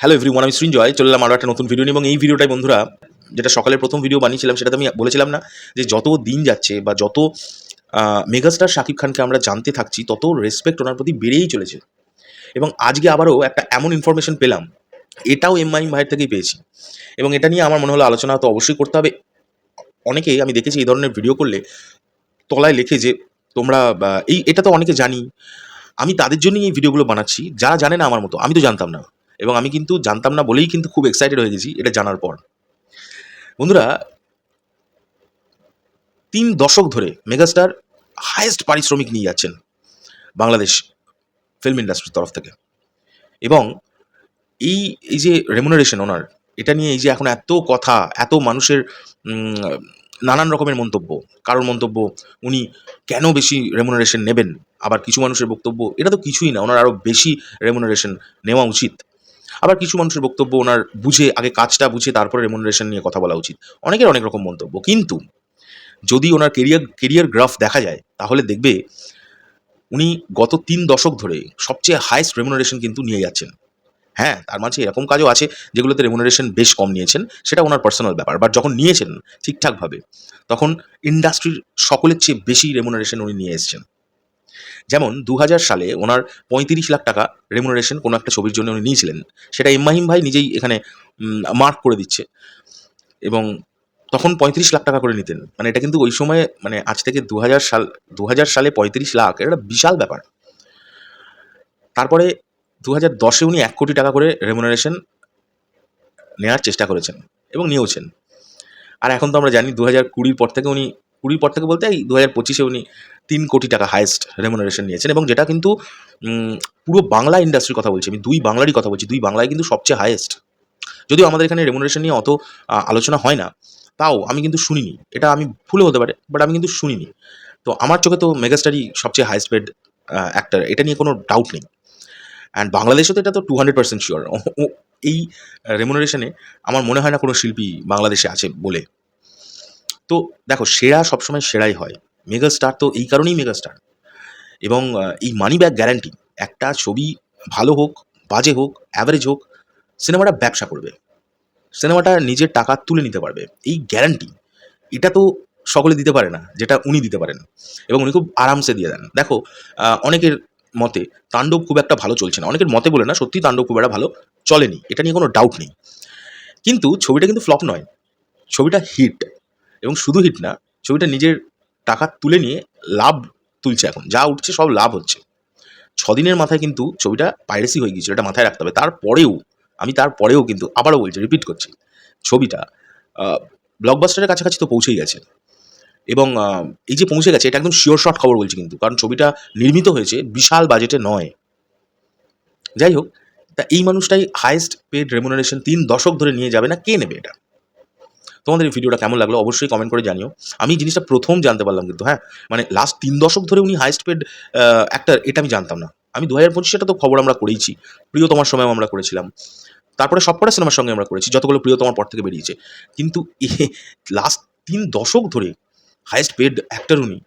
Hello everyone আমি সৃঞ্জয় চললাম আরও একটা নতুন ভিডিও নিয়ে। এবং এই ভিডিওটাই বন্ধুরা, যেটা সকালে প্রথম ভিডিও বানিয়েছিলাম, সেটা আমি বলেছিলাম না, যে যত দিন যাচ্ছে বা যত মেগাস্টার শাকিব খানকে আমরা জানতে থাকছি, তত রেসপেক্ট ওনার প্রতি বেড়েই চলেছে। এবং আজকে আবারও একটা এমন ইনফরমেশন পেলাম, এটাও এম মাইম ভাইয়ের থেকেই পেয়েছি। এবং এটা নিয়ে আমার মনে হলো আলোচনা তো অবশ্যই করতে হবে। অনেকেই, আমি দেখেছি এই ধরনের ভিডিও করলে, তলায় লেখে যে, তোমরা এই, এটা তো অনেকে জানি। আমি তাদের জন্যই এই ভিডিওগুলো বানাচ্ছি, যারা জানে না আমার মতো, আমি তো জানতাম না। এবং আমি কিন্তু জানতাম না বলেই কিন্তু খুব এক্সাইটেড হয়ে গেছি এটা জানার পর। বন্ধুরা, তিন দশক ধরে মেগাস্টার হায়েস্ট পারিশ্রমিক নিয়ে যাচ্ছেন বাংলাদেশ ফিল্ম ইন্ডাস্ট্রির তরফ থেকে। এবং এই এই যে রেমুনারেশন ওনার এটা নিয়ে এই যে এখন এত কথা, এত মানুষের নানান রকমের মন্তব্য। কারোর মন্তব্য, উনি কেন বেশি রেমুনারেশন নেবেন? আবার কিছু মানুষের বক্তব্য, এটা তো কিছুই না। ওনার আরও বেশি রেমুনারেশন নেওয়া উচিত। আবার কিছু মানুষের বক্তব্য ওনার বুঝে, আগে কাজটা বুঝে, তারপরে রেমুনারেশন নিয়ে কথা বলা উচিত। অনেকের অনেক রকম মন্তব্য। কিন্তু যদি ওনার কেরিয়ার কেরিয়ার গ্রাফ দেখা যায়, তাহলে দেখবে উনি গত তিন দশক ধরে সবচেয়ে হাইস্ট রেমুনারেশন কিন্তু নিয়ে যাচ্ছেন। হ্যাঁ তার মাঝে এরকম কাজও আছে যেগুলোতে রেমুনারেশন বেশ কম নিয়েছেন, সেটা ওনার পার্সোনাল ব্যাপার। বাট যখন নিয়েছেন ঠিকঠাকভাবে, তখন ইন্ডাস্ট্রির সকলের চেয়ে বেশি রেমুনারেশন উনি নিয়ে এসেছেন। যেমন দু হাজার সালে ওনার পঁয়ত্রিশ লাখ টাকা রেমুনারেশন কোনো একটা ছবির জন্য উনি নিয়েছিলেন। সেটা ইম্মাহিম ভাই নিজেই এখানে মার্ক করে দিচ্ছে। এবং তখন পঁয়ত্রিশ লাখ টাকা করে নিতেন। মানে এটা কিন্তু ওই সময়ে মানে আজ থেকে দু হাজার সাল দু হাজার সালে পঁয়ত্রিশ লাখ, এটা বিশাল ব্যাপার। তারপরে দু হাজার দশে উনি এক কোটি টাকা করে রেমুনারেশন নেওয়ার চেষ্টা করেছেন এবং নিয়েওছেন। আর এখন তো আমরা জানি দু হাজার কুড়ির পর থেকে উনি, কুড়ির পর থেকে বলতে এই দু হাজার পঁচিশে উনি তিন কোটি টাকা হায়েস্ট রেমুনারেশন নিয়েছেন এবং যেটা কিন্তু পুরো বাংলা ইন্ডাস্ট্রির কথা বলছি। আমি দুই বাংলারই কথা বলছি, দুই বাংলায় কিন্তু সবচেয়ে হায়েস্ট যদিও আমাদের এখানে রেমুনারেশন নিয়ে অত আলোচনা হয় না, তাও আমি কিন্তু শুনিনি। এটা আমি ভুলে হতে পারে বাট আমি কিন্তু শুনিনি। তো আমার চোখে তো মেগাস্টারই সবচেয়ে হাইস্ট পেড অ্যাক্টার এটা নিয়ে কোনো ডাউট নেই। অ্যান্ড বাংলাদেশে তো এটা তো টু হান্ড্রেড পার্সেন্ট শিওর এই রেমুনারেশনে আমার মনে হয় না কোনো শিল্পী বাংলাদেশে আছে বলে। তো দেখো, সেরা সবসময় সেরাই হয়। মেগাস্টার তো এই কারণেই মেগাস্টার এবং এই মানি ব্যাক গ্যারান্টি একটা ছবি ভালো হোক, বাজে হোক অ্যাভারেজ হোক সিনেমাটা ব্যবসা করবে। সিনেমাটা নিজের টাকা তুলে নিতে পারবে। এই গ্যারান্টি এটা তো সকলে দিতে পারে না, যেটা উনি দিতে পারেন। এবং উনি খুব আরামসে দিয়ে দেন। দেখো অনেকের মতে তাণ্ডব খুব একটা ভালো চলছে না। অনেকের মতে বলে না সত্যি তাণ্ডব খুব একটা ভালো চলেনি। এটা নিয়ে কোনো ডাউট নেই। কিন্তু ছবিটা কিন্তু ফ্লপ নয়। ছবিটা হিট এবং শুধু হিট না, ছবিটা নিজের টাকা তুলে নিয়ে লাভ তুলছে এখন। যা উঠছে সব লাভ হচ্ছে। ছদিনের মাথায় কিন্তু ছবিটা পাইরেসি হয়ে গিয়েছিল, এটা মাথায় রাখতে হবে। তারপরেও, আমি তারপরেও কিন্তু আবারও বলছি রিপিট করছি, ছবিটা ব্লকবাস্টারের কাছাকাছি তো পৌঁছেই গেছে। এবং এই যে পৌঁছে গেছে, এটা একদম শিওর শট খবর বলছি কিন্তু, কারণ ছবিটা নির্মিত হয়েছে বিশাল বাজেটে নয়। যাই হোক, তা এই মানুষটাই হায়েস্ট পেড রেমুনারেশন তিন দশক ধরে নিয়ে যাবে না, কে নেবে এটা? তোমাদের এই ভিডিওটা কেমন লাগল অবশ্যই কমেন্ট করে জানিও। আমি জিনিসটা প্রথম জানতে পারলাম কিন্তু হ্যাঁ? মানে লাস্ট তিন দশক ধরে উনি হাইস্ট পেড অ্যাক্টার এটা আমি জানতাম না। আমি দু হাজার পঁচিশেটা তো খবর আমরা করেইছি প্রিয় তোমার সময় আমরা করেছিলাম। তারপরে সবকটা সিনেমার সঙ্গে আমরা করেছি, যতগুলো প্রিয় তোমার পর থেকে বেরিয়েছে। কিন্তু লাস্ট তিন দশক ধরে হাইয়েস্ট পেড অ্যাক্টার উনি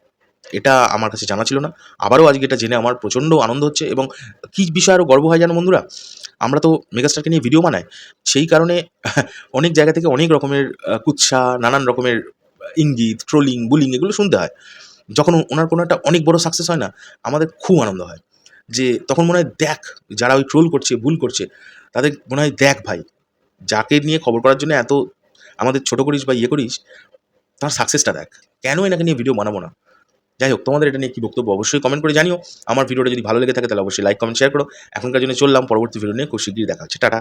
এটা আমার কাছে জানা ছিল না। আবারও আজকে এটা জেনে আমার প্রচণ্ড আনন্দ হচ্ছে এবং কী বিষয় আরও গর্ব হয় জানো বন্ধুরা? আমরা তো মেগাস্টারকে নিয়ে ভিডিও বানাই, সেই কারণে অনেক জায়গা থেকে অনেক রকমের কুৎসা, নানান রকমের ইঙ্গিত ট্রোলিং বুলিং এগুলো শুনতে হয়। যখন ওনার কোনো একটা অনেক বড় সাকসেস হয় না, আমাদের খুব আনন্দ হয় যে তখন মনে হয়, দেখ, যারা ওই ট্রোল করছে, ভুল করছে, তাদের মনে হয়, দেখ ভাই, যাকে নিয়ে খবর করার জন্য এত আমাদের ছোট করিস বা ইয়ে করিস, তার সাকসেসটা দেখ। কেন এনাকে নিয়ে ভিডিও বানাবো না? যাই হোক তোমাদের এটা নিয়ে কি বক্তব্য অবশ্যই কমেন্ট করে জানিও। আমার ভিডিওটা যদি ভালো লেগে থাকে, তাহলে অবশ্যই লাইক কমেন্ট শেয়ার করো। এখনকার জন্য চললাম, পরবর্তী ভিডিও নিয়ে খুব শীঘ্রই দেখা হচ্ছে। টাটা।